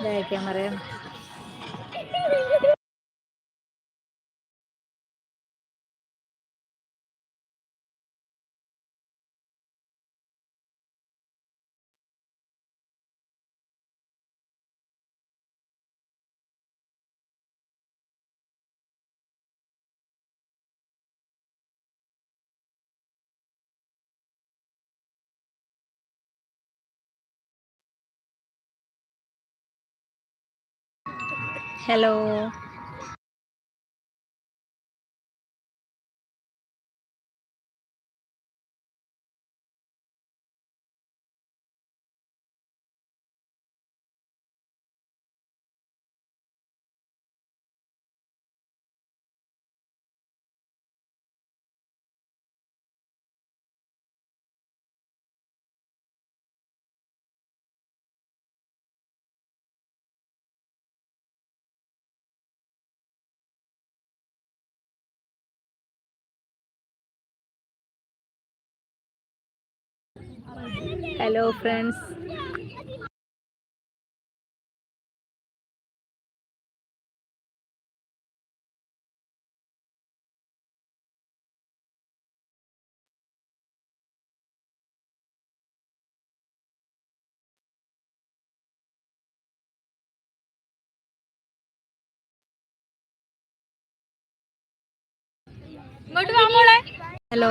ഇതയക്കാൻ പറയാം hello hello friends ഇങ്ങോട്ട് വാ മോളെ. Hello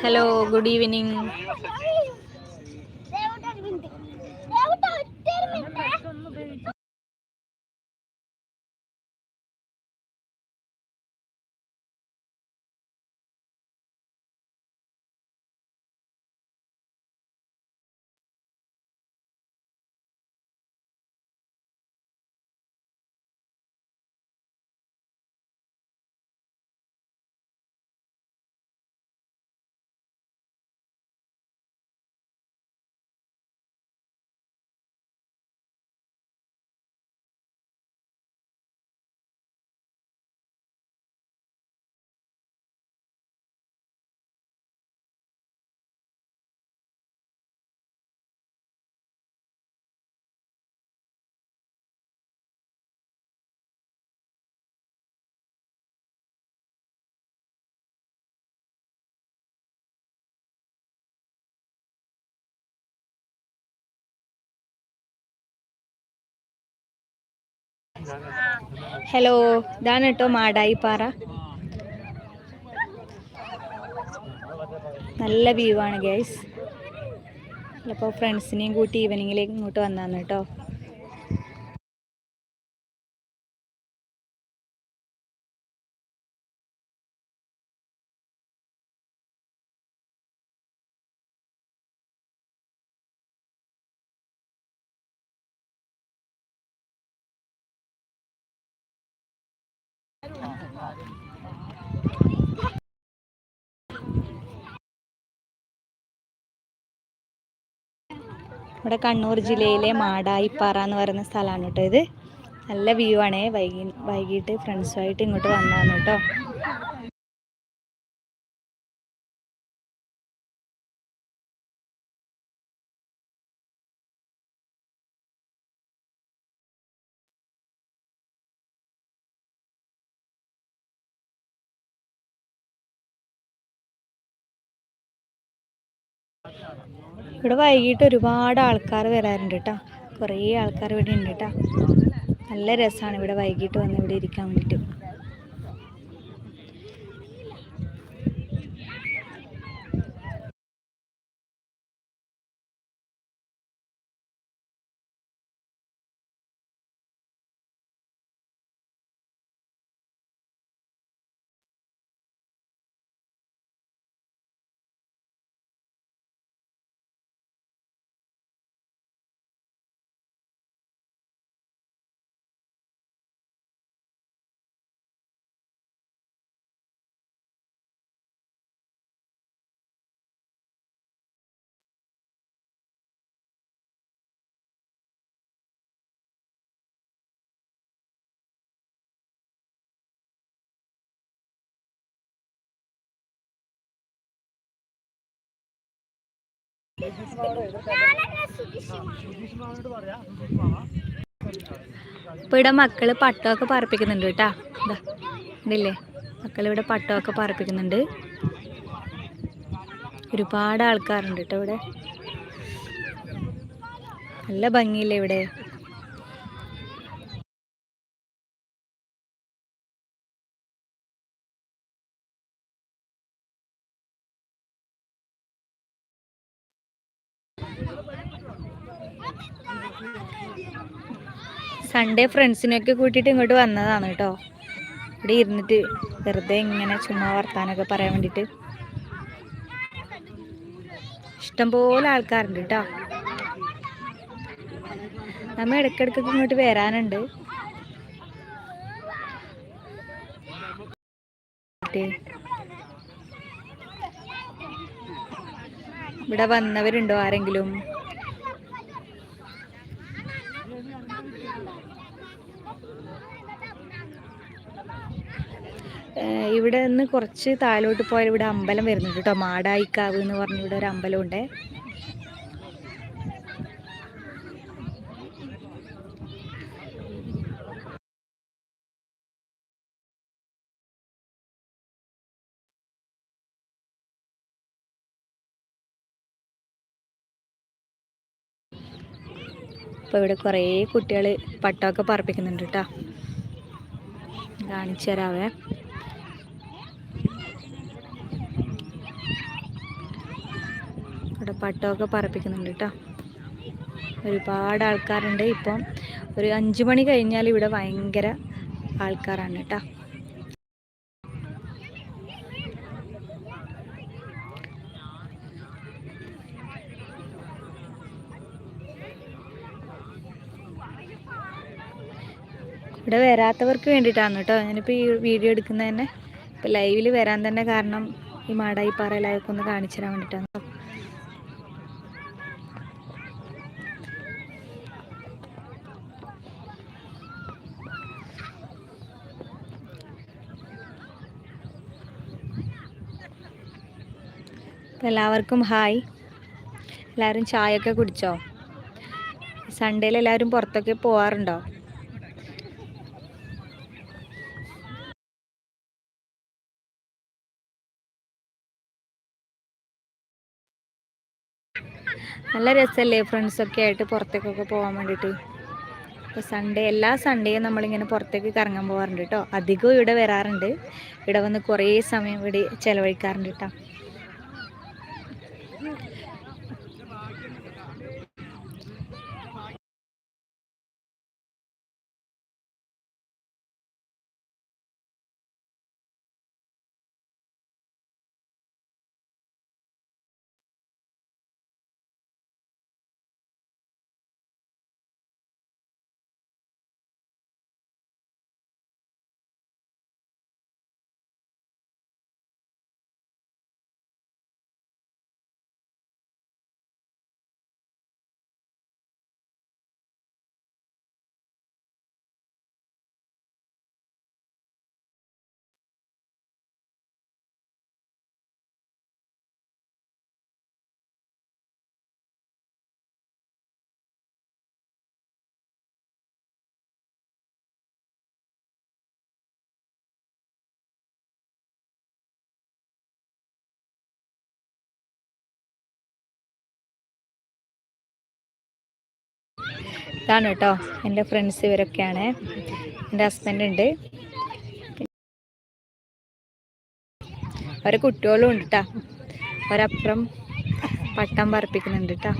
hello good evening hello ഇതാണ് കേട്ടോ മാടായി പാറ നല്ല വ്യൂ ആണ് ഗൈസ് അപ്പോൾ ഫ്രണ്ട്സിനെയും കൂട്ടി ഈവനിങ്ങിലേക്ക് ഇങ്ങോട്ട് വന്നാന്ന് കേട്ടോ. ഇവിടെ കണ്ണൂർ ജില്ലയിലെ മാടായിപ്പാറ എന്ന് പറയുന്ന സ്ഥലമാണ് കേട്ടോ ഇത്. നല്ല വ്യൂ ആണ്. വൈകി വൈകിട്ട് ഫ്രണ്ട്സുമായിട്ട് ഇങ്ങോട്ട് വന്നതാണ് കേട്ടോ. ഇവിടെ വൈകിട്ട് ഒരുപാട് ആൾക്കാർ വരാറുണ്ട് കേട്ടോ കുറേ ആൾക്കാർ ഇവിടെ ഉണ്ട് കേട്ടോ നല്ല രസമാണ് ഇവിടെ വൈകിട്ട് വന്ന് ഇവിടെ ഇരിക്കാൻ വേണ്ടിയിട്ട്. ഇപ്പൊ ഇവിടെ മക്കൾ പട്ടമൊക്കെ പറപ്പിക്കുന്നുണ്ട് കേട്ടാ. ഇതാ ഇതില്ലേ? മക്കളിവിടെ പട്ടമൊക്കെ പറപ്പിക്കുന്നുണ്ട് ഒരുപാട് ആൾക്കാരുണ്ട് കേട്ടോ ഇവിടെ. നല്ല ഭംഗിയില്ലേ ഇവിടെ? സൺഡേ ഫ്രണ്ട്സിനെയൊക്കെ കൂട്ടിയിട്ട് ഇങ്ങോട്ട് വന്നതാണ് കേട്ടോ. ഇവിടെ ഇരുന്നിട്ട് വെറുതെ ഇങ്ങനെ ചുമ്മാ വർത്താനൊക്കെ പറയാൻ വേണ്ടിയിട്ട്. ഇഷ്ടംപോലെ ആൾക്കാരുണ്ട് കേട്ടോ. നമ്മൾ ഇടയ്ക്കിടയ്ക്കൊക്കെ ഇങ്ങോട്ട് വരാനുണ്ട്. ഇവിടെ വന്നവരുണ്ടോ ആരെങ്കിലും? ഇവിടെ നിന്ന് കുറച്ച് താഴോട്ട് പോയാൽ ഇവിടെ അമ്പലം വരുന്നുണ്ട് കേട്ടോ. മാടായിക്കാവ് എന്ന് പറഞ്ഞ ഇവിടെ ഒരു അമ്പലമുണ്ട്. അപ്പോൾ ഇവിടെ കുറേ കുട്ടികൾ പട്ടമൊക്കെ പറപ്പിക്കുന്നുണ്ട് കേട്ടോ. കാണിച്ചു തരാവേ. ഇവിടെ പട്ടമൊക്കെ പറപ്പിക്കുന്നുണ്ട് കേട്ടോ. ഒരുപാട് ആൾക്കാരുണ്ട്. ഇപ്പം ഒരു അഞ്ചു മണി കഴിഞ്ഞാൽ ഇവിടെ ഭയങ്കര ആൾക്കാരാണ് കേട്ടോ. ഇവിടെ വരാത്തവർക്ക് വേണ്ടിയിട്ടാണ് കേട്ടോ. ഞാനിപ്പോൾ ഈ വീഡിയോ എടുക്കുന്നത് തന്നെ. ഇപ്പോൾ ലൈവിൽ വരാൻ തന്നെ കാരണം ഈ മാടായി പാറ ലൈവൊക്കെ ഒന്ന് കാണിച്ചു തരാൻ വേണ്ടിയിട്ടാണ്. എല്ലാവർക്കും ഹായ്. എല്ലാവരും ചായയൊക്കെ കുടിച്ചോ? സൺഡേയിൽ എല്ലാവരും പുറത്തൊക്കെ പോവാറുണ്ടോ? നല്ല രസമല്ലേ ഫ്രണ്ട്സൊക്കെ ആയിട്ട് പുറത്തേക്കൊക്കെ പോകാൻ വേണ്ടിയിട്ട് ഇപ്പോൾ സൺഡേ എല്ലാ സൺഡേയും നമ്മളിങ്ങനെ പുറത്തേക്ക് കറങ്ങാൻ പോകാറുണ്ട് കേട്ടോ അധികവും ഇവിടെ വരാറുണ്ട്. ഇവിടെ വന്ന് കുറേ സമയം ഇവിടെ ചിലവഴിക്കാറുണ്ട് കേട്ടോ you. ഇതാണ് കേട്ടോ. എന്റെ ഫ്രണ്ട്സ് ഇവരൊക്കെയാണ്. എന്റെ ഹസ്ബൻഡ് ഉണ്ട്. അവരെ കുട്ടികളും ഉണ്ട് കേട്ടോ ഒരപ്പുറം പട്ടം പറപ്പിക്കുന്നുണ്ട് കേട്ടോ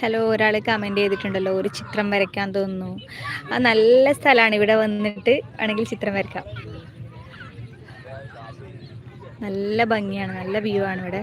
ഹലോ ഒരാൾ കമന്റ് ചെയ്തിട്ടുണ്ടല്ലോ. ഒരു ചിത്രം വരയ്ക്കാൻ തോന്നുന്നു. ആ നല്ല സ്ഥലമാണ് ഇവിടെ വന്നിട്ട് ആണെങ്കിൽ ചിത്രം വരയ്ക്കാം. നല്ല ഭംഗിയാണ്. നല്ല വ്യൂ ആണ് ഇവിടെ.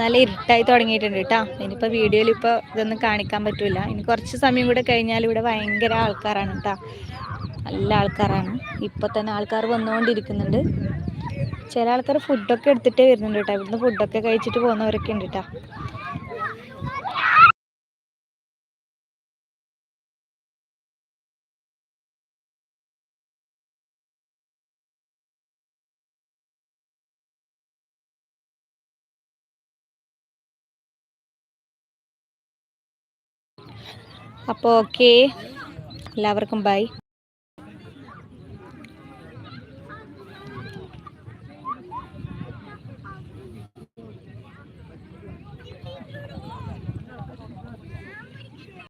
നല്ല ഇരുട്ടായി തുടങ്ങിയിട്ടുണ്ട് കേട്ടോ ഇനിയിപ്പോൾ വീഡിയോയിൽ ഇപ്പോൾ ഇതൊന്നും കാണിക്കാൻ പറ്റില്ല ഇനി കുറച്ച് സമയം കൂടെ കഴിഞ്ഞാൽ ഇവിടെ ഭയങ്കര ആൾക്കാരാണ് കേട്ടോ നല്ല ആൾക്കാരാണ്. ഇപ്പോൾ തന്നെ ആൾക്കാർ വന്നുകൊണ്ടിരിക്കുന്നുണ്ട്. ചില ആൾക്കാർ ഫുഡൊക്കെ എടുത്തിട്ടേ വരുന്നുണ്ട് കേട്ടോ ഇവിടുന്ന് ഫുഡൊക്കെ കഴിച്ചിട്ട് പോകുന്നവരൊക്കെ ഉണ്ട് കേട്ടോ അപ്പോൾ ഓക്കേ. എല്ലാവർക്കും ബൈ.